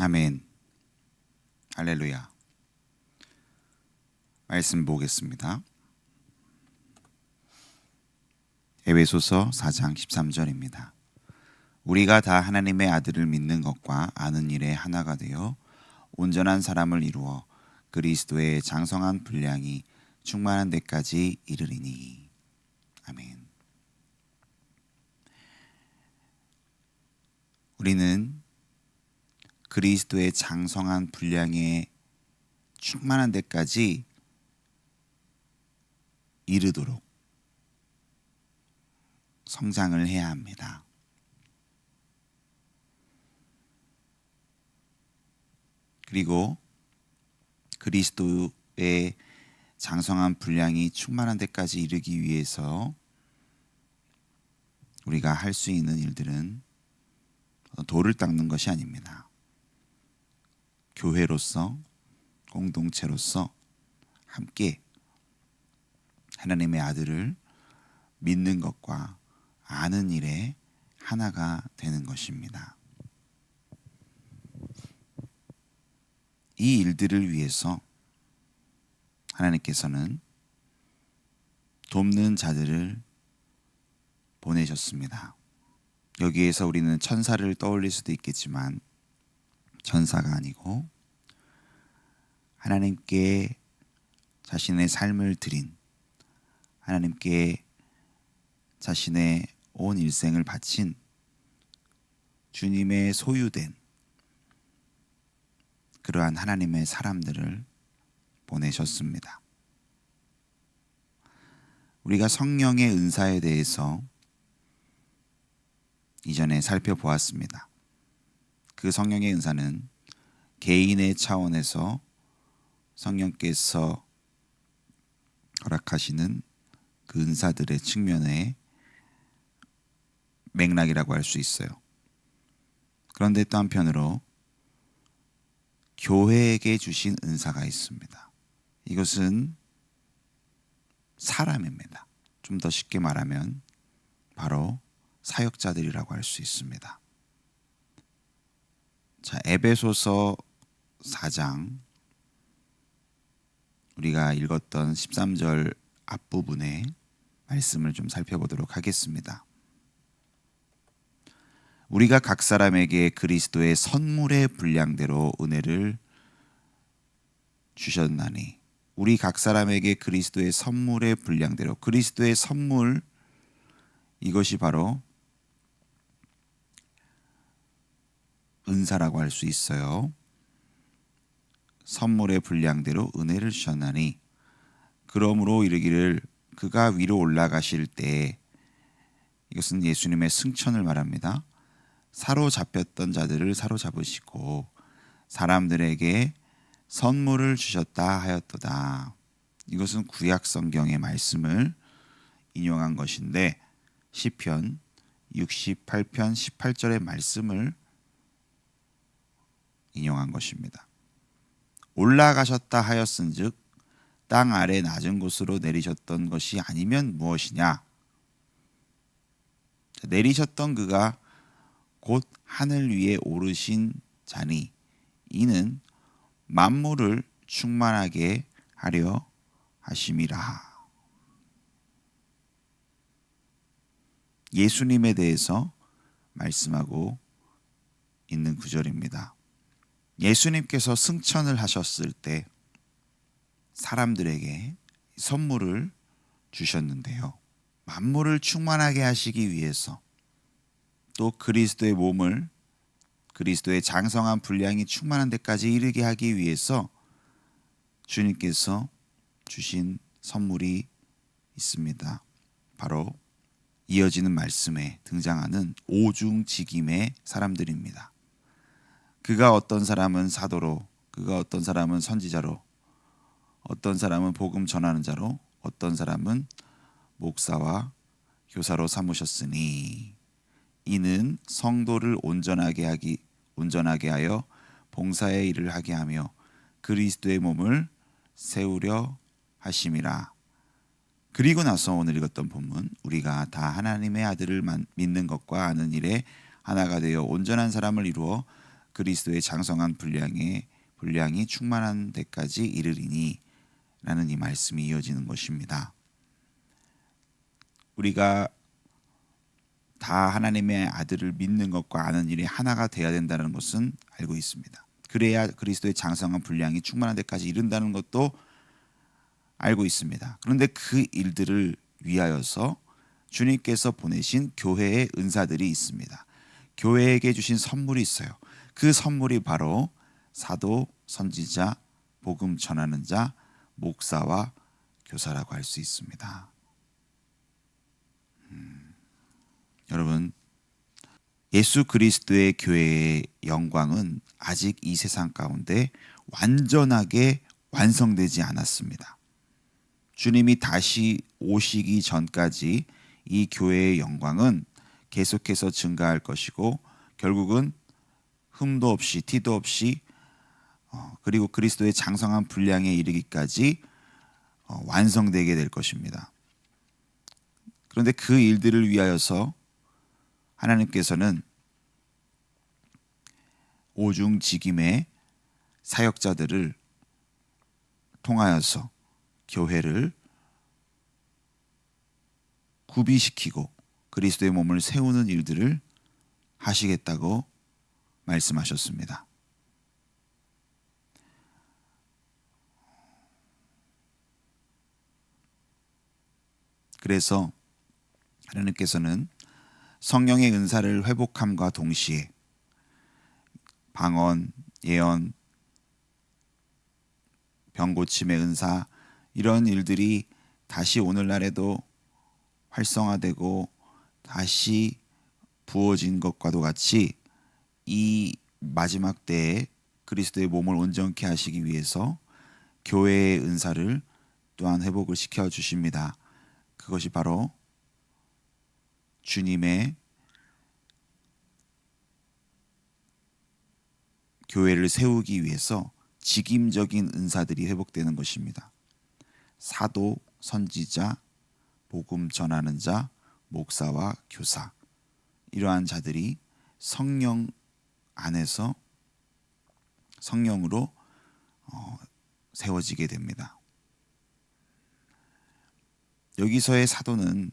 아멘. 할렐루야. 말씀 보겠습니다. 에베소서 4장 13절입니다. 우리가 다 하나님의 아들을 믿는 것과 아는 일에 하나가 되어 온전한 사람을 이루어 그리스도의 장성한 분량이 충만한 데까지 이르리니. 아멘. 우리는 그리스도의 장성한 분량에 충만한 데까지 이르도록 성장을 해야 합니다. 그리고 그리스도의 장성한 분량이 충만한 데까지 이르기 위해서 우리가 할 수 있는 일들은 돌을 닦는 것이 아닙니다. 교회로서 공동체로서 함께 하나님의 아들을 믿는 것과 아는 일에 하나가 되는 것입니다. 이 일들을 위해서 하나님께서는 돕는 자들을 보내셨습니다. 여기에서 우리는 천사를 떠올릴 수도 있겠지만 천사가 아니고 하나님께 자신의 삶을 드린 하나님께 자신의 온 일생을 바친 주님의 소유된 그러한 하나님의 사람들을 보내셨습니다. 우리가 성령의 은사에 대해서 이전에 살펴보았습니다. 그 성령의 은사는 개인의 차원에서 성령께서 허락하시는 그 은사들의 측면의 맥락이라고 할 수 있어요. 그런데 또 한편으로 교회에게 주신 은사가 있습니다. 이것은 사람입니다. 좀 더 쉽게 말하면 바로 사역자들이라고 할 수 있습니다. 자, 에베소서 4장 우리가 읽었던 13절 앞부분에 말씀을 좀 살펴보도록 하겠습니다. 우리가 각 사람에게 그리스도의 선물의 분량대로 은혜를 주셨나니 우리 각 사람에게 그리스도의 선물의 분량대로 그리스도의 선물 이것이 바로 은사라고 할 수 있어요. 선물의 분량대로 은혜를 주셨나니 그러므로 이르기를 그가 위로 올라가실 때 이것은 예수님의 승천을 말합니다. 사로잡혔던 자들을 사로잡으시고 사람들에게 선물을 주셨다 하였도다. 이것은 구약 성경의 말씀을 인용한 것인데 시편 68편 18절의 말씀을 인용한 것입니다. 올라가셨다 하였은즉 땅 아래 낮은 곳으로 내리셨던 것이 아니면 무엇이냐? 내리셨던 그가 곧 하늘 위에 오르신 자니 이는 만물을 충만하게 하려 하심이라. 예수님에 대해서 말씀하고 있는 구절입니다. 예수님께서 승천을 하셨을 때 사람들에게 선물을 주셨는데요. 만물을 충만하게 하시기 위해서 또 그리스도의 몸을 그리스도의 장성한 분량이 충만한 데까지 이르게 하기 위해서 주님께서 주신 선물이 있습니다. 바로 이어지는 말씀에 등장하는 오중직임의 사람들입니다. 그가 어떤 사람은 사도로, 그가 어떤 사람은 선지자로, 어떤 사람은 복음 전하는 자로, 어떤 사람은 목사와 교사로 삼으셨으니 이는 성도를 온전하게 하기 온전하게 하여 봉사의 일을 하게 하며 그리스도의 몸을 세우려 하심이라. 그리고 나서 오늘 읽었던 본문 우리가 다 하나님의 아들을 믿는 것과 아는 일에 하나가 되어 온전한 사람을 이루어 그리스도의 장성한 분량에 분량이 충만한 데까지 이르리니 라는 이 말씀이 이어지는 것입니다. 우리가 다 하나님의 아들을 믿는 것과 아는 일이 하나가 되어야 된다는 것은 알고 있습니다. 그래야 그리스도의 장성한 분량이 충만한 데까지 이른다는 것도 알고 있습니다. 그런데 그 일들을 위하여서 주님께서 보내신 교회의 은사들이 있습니다. 교회에게 주신 선물이 있어요. 그 선물이 바로 사도, 선지자, 복음 전하는 자, 목사와 교사라고 할 수 있습니다. 음, 여러분 예수 그리스도의 교회의 영광은 아직 이 세상 가운데 완전하게 완성되지 않았습니다. 주님이 다시 오시기 전까지 이 교회의 영광은 계속해서 증가할 것이고 결국은 흠도 없이 티도 없이 어, 그리고 그리스도의 장성한 분량에 이르기까지 어, 완성되게 될 것입니다. 그런데 그 일들을 위하여서 하나님께서는 오중직임의 사역자들을 통하여서 교회를 구비시키고 그리스도의 몸을 세우는 일들을 하시겠다고 말씀하셨습니다. 그래서 하나님께서는 성령의 은사를 회복함과 동시에 방언, 예언, 병고침의 은사 이런 일들이 다시 오늘날에도 활성화되고 다시 부어진 것과도 같이 이 마지막 때에 그리스도의 몸을 온전케 하시기 위해서 교회의 은사를 또한 회복을 시켜 주십니다. 그것이 바로 주님의 교회를 세우기 위해서 직임적인 은사들이 회복되는 것입니다. 사도, 선지자, 복음 전하는 자, 목사와 교사 이러한 자들이 성령 안에서 성령으로 어, 세워지게 됩니다. 여기서의 사도는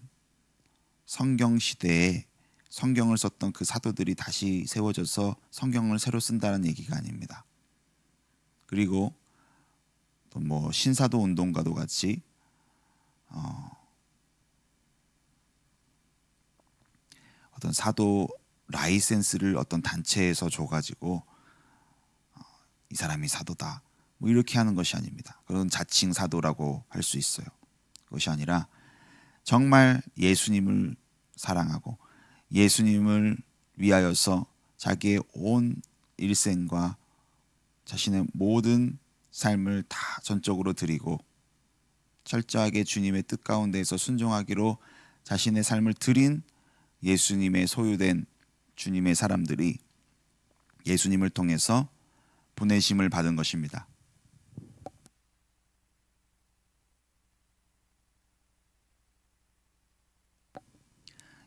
성경 시대에 성경을 썼던 그 사도들이 다시 세워져서 성경을 새로 쓴다는 얘기가 아닙니다. 그리고 또 뭐 신사도 운동과도 같이 어, 어떤 사도 라이센스를 어떤 단체에서 줘가지고 어, 이 사람이 사도다 뭐 이렇게 하는 것이 아닙니다. 그런 자칭 사도라고 할 수 있어요. 그것이 아니라 정말 예수님을 사랑하고 예수님을 위하여서 자기의 온 일생과 자신의 모든 삶을 다 전적으로 드리고 철저하게 주님의 뜻 가운데에서 순종하기로 자신의 삶을 드린 예수님의 소유된 주님의 사람들이 예수님을 통해서 보내심을 받은 것입니다.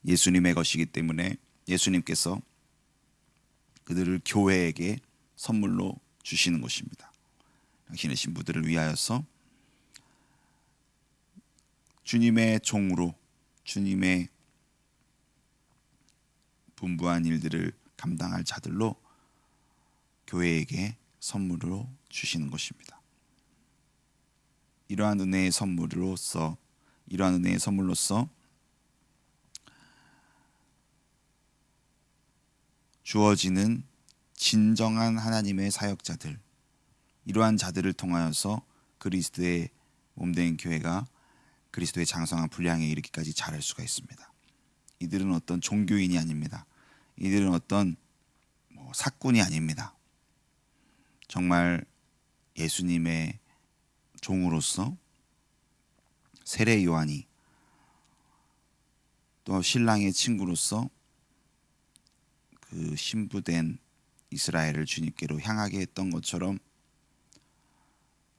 예수님의 것이기 때문에 예수님께서 그들을 교회에게 선물로 주시는 것입니다. 당신의 신부들을 위하여서 주님의 종으로 주님의 분부한 일들을 감당할 자들로 교회에게 선물로 주시는 것입니다. 이러한 은혜의 선물로서 이러한 은혜의 선물로서 주어지는 진정한 하나님의 사역자들 이러한 자들을 통하여서 그리스도의 몸된 교회가 그리스도의 장성한 분량에 이르기까지 자랄 수가 있습니다. 이들은 어떤 종교인이 아닙니다. 이들은 어떤 뭐 사꾼이 아닙니다. 정말 예수님의 종으로서 세례 요한이 또 신랑의 친구로서 그 신부된 이스라엘을 주님께로 향하게 했던 것처럼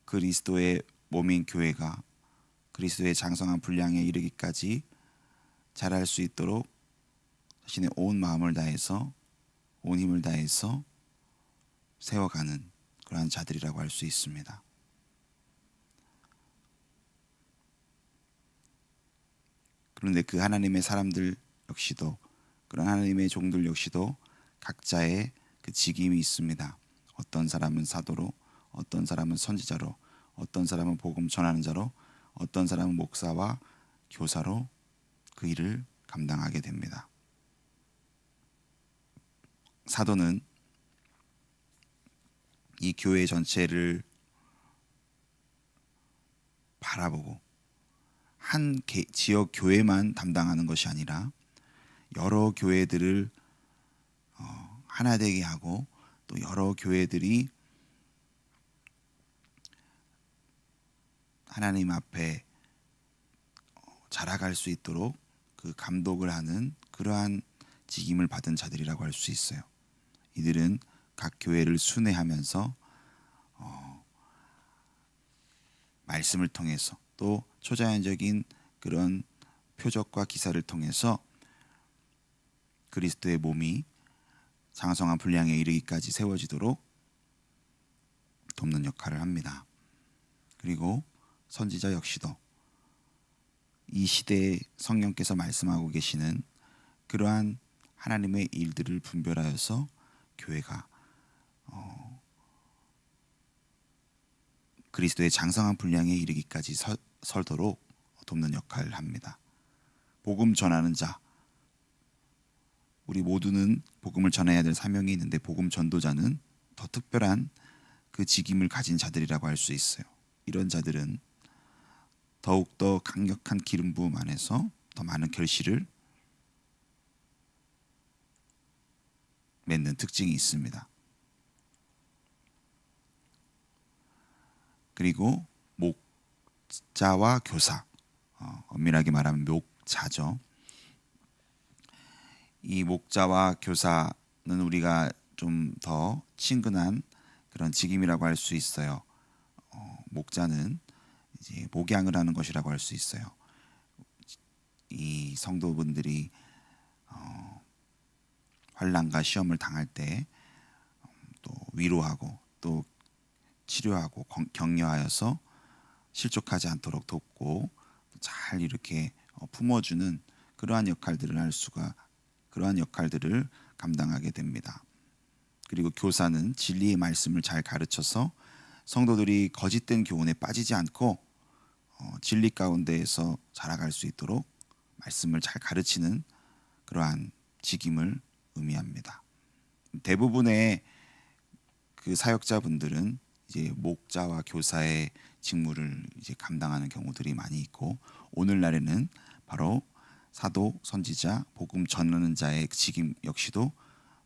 그리스도의 몸인 교회가 그리스도의 장성한 분량에 이르기까지 자랄 수 있도록 자신의 온 마음을 다해서 온 힘을 다해서 세워가는 그러한 자들이라고 할 수 있습니다. 그런데 그 하나님의 사람들 역시도 그런 하나님의 종들 역시도 각자의 그 직임이 있습니다. 어떤 사람은 사도로, 어떤 사람은 선지자로, 어떤 사람은 복음 전하는 자로, 어떤 사람은 목사와 교사로 그 일을 감당하게 됩니다. 사도는 이 교회 전체를 바라보고 한 개- 지역 교회만 담당하는 것이 아니라 여러 교회들을 어, 하나 되게 하고 또 여러 교회들이 하나님 앞에 어, 자라갈 수 있도록 그 감독을 하는 그러한 직임을 받은 자들이라고 할 수 있어요. 이들은 각 교회를 순회하면서 어, 말씀을 통해서 또 초자연적인 그런 표적과 기사를 통해서 그리스도의 몸이 장성한 분량에 이르기까지 세워지도록 돕는 역할을 합니다. 그리고 선지자 역시도 이 시대에 성령께서 말씀하고 계시는 그러한 하나님의 일들을 분별하여서 교회가 어, 그리스도의 장성한 분량에 이르기까지 서, 설도록 돕는 역할을 합니다. 복음 전하는 자 우리 모두는 복음을 전해야 될 사명이 있는데 복음 전도자는 더 특별한 그 직임을 가진 자들이라고 할 수 있어요. 이런 자들은 더욱 더 강력한 기름 부음 안에서 더 많은 결실을 맺는 특징이 있습니다. 그리고 목자와 교사, 어, 엄밀하게 말하면 목자죠. 이 목자와 교사는 우리가 좀 더 친근한 그런 직임이라고 할 수 있어요. 어, 목자는 이제 목양을 하는 것이라고 할 수 있어요. 이 성도분들이 어, 환란과 시험을 당할 때 또 위로하고 또 치료하고 건- 격려하여서 실족하지 않도록 돕고 잘 이렇게 어, 품어주는 그러한 역할들을 할 수가 그러한 역할들을 감당하게 됩니다. 그리고 교사는 진리의 말씀을 잘 가르쳐서 성도들이 거짓된 교훈에 빠지지 않고 어, 진리 가운데에서 자라갈 수 있도록 말씀을 잘 가르치는 그러한 직임을 의미합니다. 대부분의 그 사역자분들은 이제 목자와 교사의 직무를 이제 감당하는 경우들이 많이 있고 오늘날에는 바로 사도, 선지자, 복음 전하는 자의 직임 역시도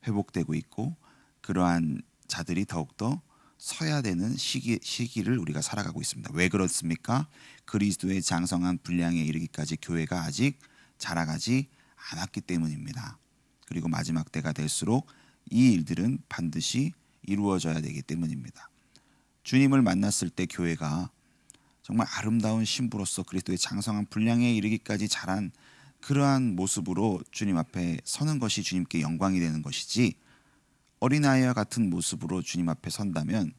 회복되고 있고 그러한 자들이 더욱더 서야 되는 시기, 시기를 우리가 살아가고 있습니다. 왜 그렇습니까? 그리스도의 장성한 분량에 이르기까지 교회가 아직 자라가지 않았기 때문입니다. 그리고 마지막 때가 될수록 이 일들은 반드시 이루어져야 되기 때문입니다. 주님을 만났을 때 교회가 정말 아름다운 신부로서 그리스도의 장성한 분량에 이르기까지 자란 그러한 모습으로 주님 앞에 서는 것이 주님께 영광이 되는 것이지 어린아이와 같은 모습으로 주님 앞에 선다면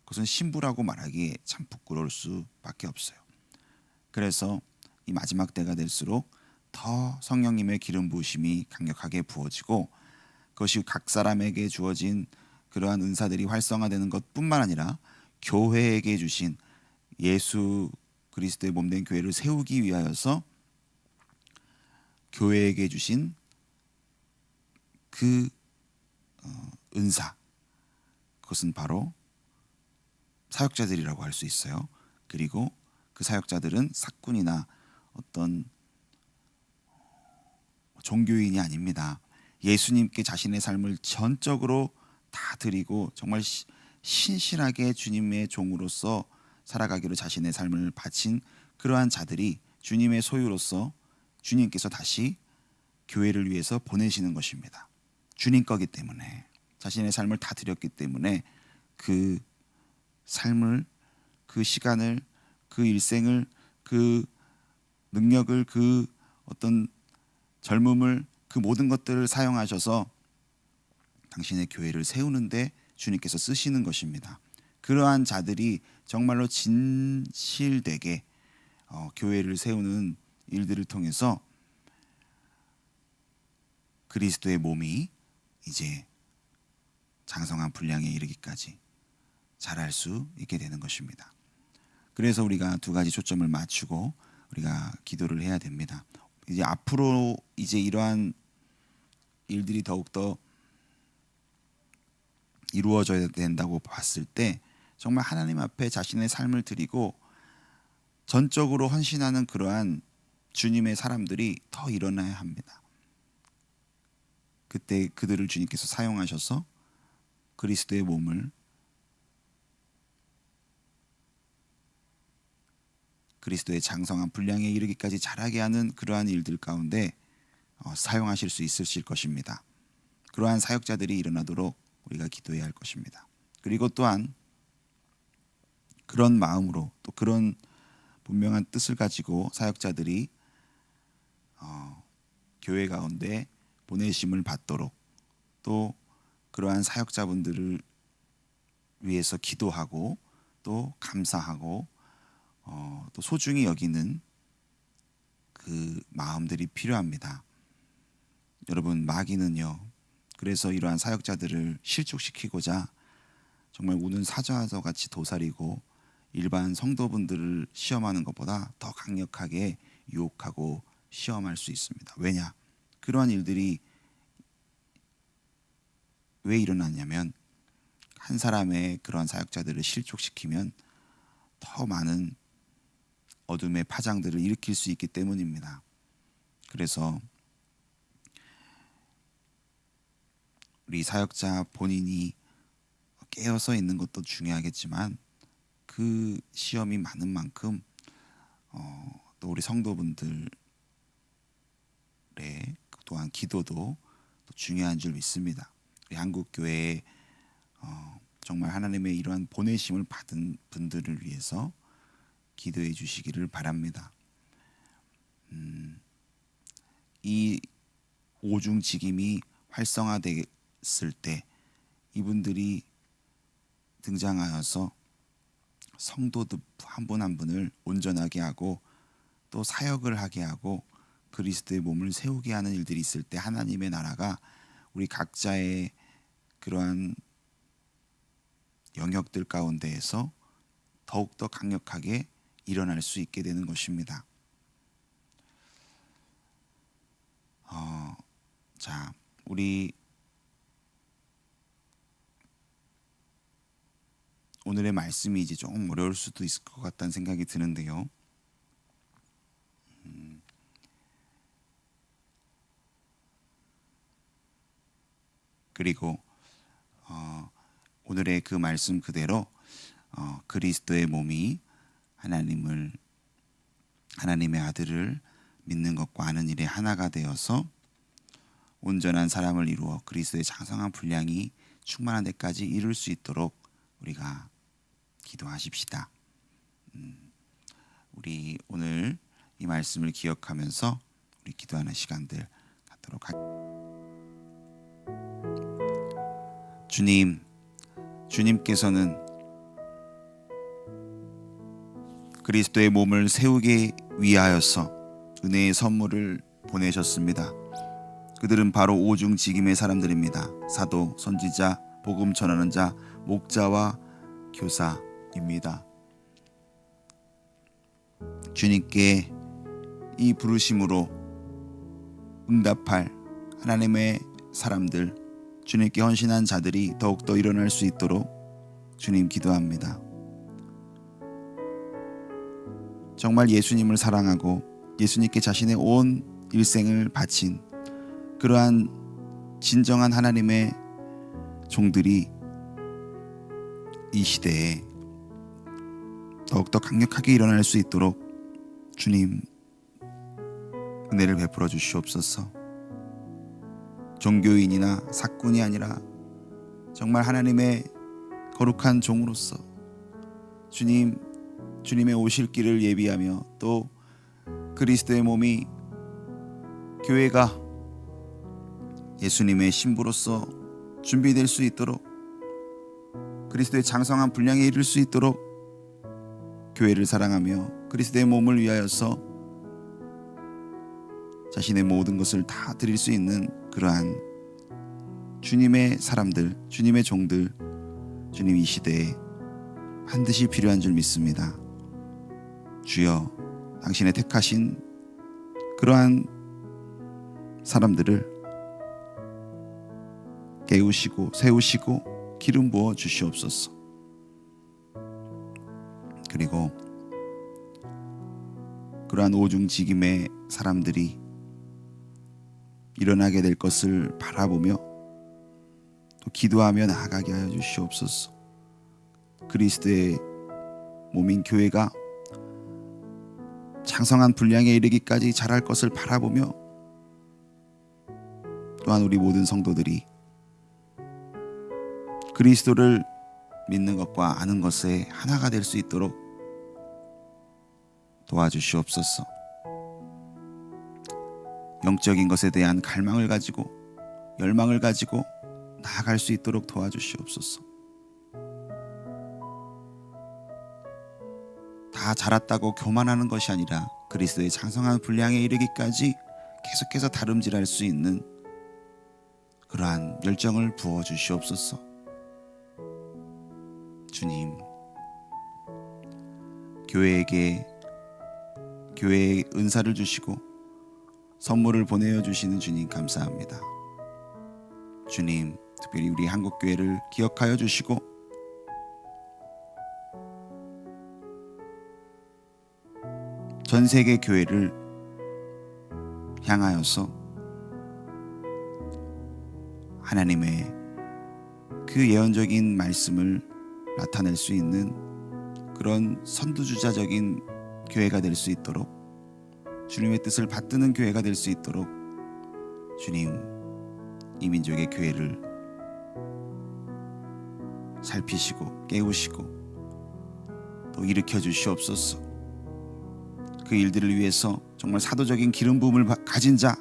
그것은 신부라고 말하기에 참 부끄러울 수밖에 없어요. 그래서 이 마지막 때가 될수록 더 성령님의 기름 부으심이 강력하게 부어지고 그것이 각 사람에게 주어진 그러한 은사들이 활성화되는 것뿐만 아니라 교회에게 주신 예수 그리스도의 몸된 교회를 세우기 위하여서 교회에게 주신 그 어, 은사 그것은 바로 사역자들이라고 할 수 있어요. 그리고 그 사역자들은 사꾼이나 어떤 종교인이 아닙니다. 예수님께 자신의 삶을 전적으로 다 드리고 정말 시- 신실하게 주님의 종으로서 살아가기로 자신의 삶을 바친 그러한 자들이 주님의 소유로서 주님께서 다시 교회를 위해서 보내시는 것입니다. 주님 거기 때문에 자신의 삶을 다 드렸기 때문에 그 삶을 그 시간을 그 일생을 그 능력을 그 어떤 젊음을 그 모든 것들을 사용하셔서 당신의 교회를 세우는데 주님께서 쓰시는 것입니다. 그러한 자들이 정말로 진실되게 어, 교회를 세우는 일들을 통해서 그리스도의 몸이 이제 장성한 분량에 이르기까지 잘할 수 있게 되는 것입니다. 그래서 우리가 두 가지 초점을 맞추고 우리가 기도를 해야 됩니다. 이제 앞으로 이제 이러한 일들이 더욱더 이루어져야 된다고 봤을 때 정말 하나님 앞에 자신의 삶을 드리고 전적으로 헌신하는 그러한 주님의 사람들이 더 일어나야 합니다. 그때 그들을 주님께서 사용하셔서 그리스도의 몸을 그리스도의 장성한 분량에 이르기까지 자라게 하는 그러한 일들 가운데 어, 사용하실 수 있으실 것입니다. 그러한 사역자들이 일어나도록 우리가 기도해야 할 것입니다. 그리고 또한 그런 마음으로 또 그런 분명한 뜻을 가지고 사역자들이 어, 교회 가운데 보내심을 받도록 또 그러한 사역자분들을 위해서 기도하고 또 감사하고 어, 또 소중히 여기는 그 마음들이 필요합니다. 여러분 마귀는요. 그래서 이러한 사역자들을 실족시키고자 정말 우는 사자와 같이 도사리고 일반 성도분들을 시험하는 것보다 더 강력하게 유혹하고 시험할 수 있습니다. 왜냐? 그러한 일들이 왜 일어났냐면 한 사람의 그러한 사역자들을 실족시키면 더 많은 어둠의 파장들을 일으킬 수 있기 때문입니다. 그래서 우리 사역자 본인이 깨어서 있는 것도 중요하겠지만 그 시험이 많은 만큼 어, 또 우리 성도분들의 또한 기도도 또 중요한 줄 믿습니다. 우리 한국 교회에 어, 정말 하나님의 이러한 보내심을 받은 분들을 위해서 기도해 주시기를 바랍니다. 음, 이 오중직임이 활성화됐을 때 이분들이 등장하여서 성도들 한 분 한 분을 온전하게 하고 또 사역을 하게 하고 그리스도의 몸을 세우게 하는 일들이 있을 때 하나님의 나라가 우리 각자의 그러한 영역들 가운데에서 더욱더 강력하게 일어날 수 있게 되는 것입니다. 어, 자, 우리 오늘의 말씀이 이제 조금 어려울 수도 있을 것 같다는 생각이 드는데요. 음, 그리고 어, 오늘의 그 말씀 그대로 어, 그리스도의 몸이 하나님을 하나님의 아들을 믿는 것과 아는 일에 하나가 되어서 온전한 사람을 이루어 그리스도의 장성한 분량이 충만한 데까지 이룰 수 있도록 우리가 기도하십시다. 음, 우리 오늘 이 말씀을 기억하면서 우리 기도하는 시간들 갖도록 할. 주님, 주님께서는 그리스도의 몸을 세우기 위하여서 은혜의 선물을 보내셨습니다. 그들은 바로 오중 직임의 사람들입니다. 사도, 선지자, 복음 전하는 자, 목자와 교사입니다. 주님께 이 부르심으로 응답할 하나님의 사람들, 주님께 헌신한 자들이 더욱더 일어날 수 있도록 주님 기도합니다. 정말 예수님을 사랑하고 예수님께 자신의 온 일생을 바친 그러한 진정한 하나님의 종들이 이 시대에 더욱더 강력하게 일어날 수 있도록 주님 은혜를 베풀어 주시옵소서. 종교인이나 사꾼이 아니라 정말 하나님의 거룩한 종으로서 주님 주님의 오실 길을 예비하며 또 그리스도의 몸이 교회가 예수님의 신부로서 준비될 수 있도록 그리스도의 장성한 분량에 이를 수 있도록 교회를 사랑하며 그리스도의 몸을 위하여서 자신의 모든 것을 다 드릴 수 있는 그러한 주님의 사람들, 주님의 종들, 주님 이 시대에 반드시 필요한 줄 믿습니다. 주여, 당신의 택하신 그러한 사람들을 깨우시고 세우시고 기름 부어 주시옵소서. 그리고 그러한 오중직임의 사람들이 일어나게 될 것을 바라보며 또 기도하며 나아가게 하여 주시옵소서. 그리스도의 몸인 교회가 장성한 분량에 이르기까지 자랄 것을 바라보며 또한 우리 모든 성도들이 그리스도를 믿는 것과 아는 것에 하나가 될 수 있도록 도와주시옵소서. 영적인 것에 대한 갈망을 가지고 열망을 가지고 나아갈 수 있도록 도와주시옵소서. 다 자랐다고 교만하는 것이 아니라 그리스도의 장성한 분량에 이르기까지 계속해서 다름질할 수 있는 그러한 열정을 부어 주시옵소서. 주님, 교회에게 교회에 은사를 주시고 선물을 보내어 주시는 주님 감사합니다. 주님, 특별히 우리 한국 교회를 기억하여 주시고 전 세계 교회를 향하여서 하나님의 그 예언적인 말씀을 나타낼 수 있는 그런 선두주자적인 교회가 될 수 있도록 주님의 뜻을 받드는 교회가 될 수 있도록 주님 이 민족의 교회를 살피시고 깨우시고 또 일으켜 주시옵소서. 그 일들을 위해서 정말 사도적인 기름 부음을 가진 자,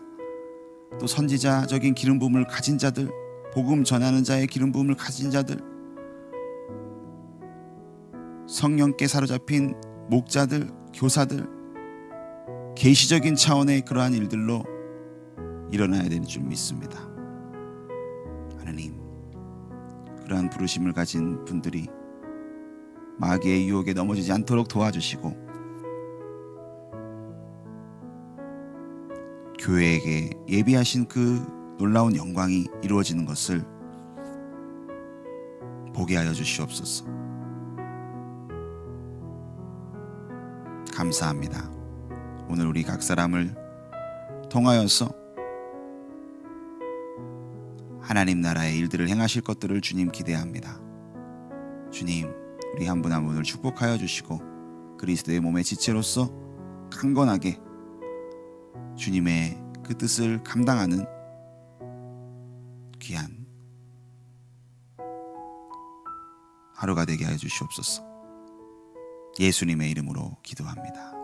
또 선지자적인 기름 부음을 가진 자들, 복음 전하는 자의 기름 부음을 가진 자들, 성령께 사로잡힌 목자들, 교사들, 계시적인 차원의 그러한 일들로 일어나야 되는 줄 믿습니다. 하나님, 그러한 부르심을 가진 분들이 마귀의 유혹에 넘어지지 않도록 도와주시고 교회에게 예비하신 그 놀라운 영광이 이루어지는 것을 보게 하여 주시옵소서. 감사합니다. 오늘 우리 각 사람을 통하여서 하나님 나라의 일들을 행하실 것들을 주님 기대합니다. 주님, 우리 한 분 한 분을 축복하여 주시고 그리스도의 몸의 지체로서 강건하게 주님의 그 뜻을 감당하는 귀한 하루가 되게 하여 주시옵소서. 예수님의 이름으로 기도합니다.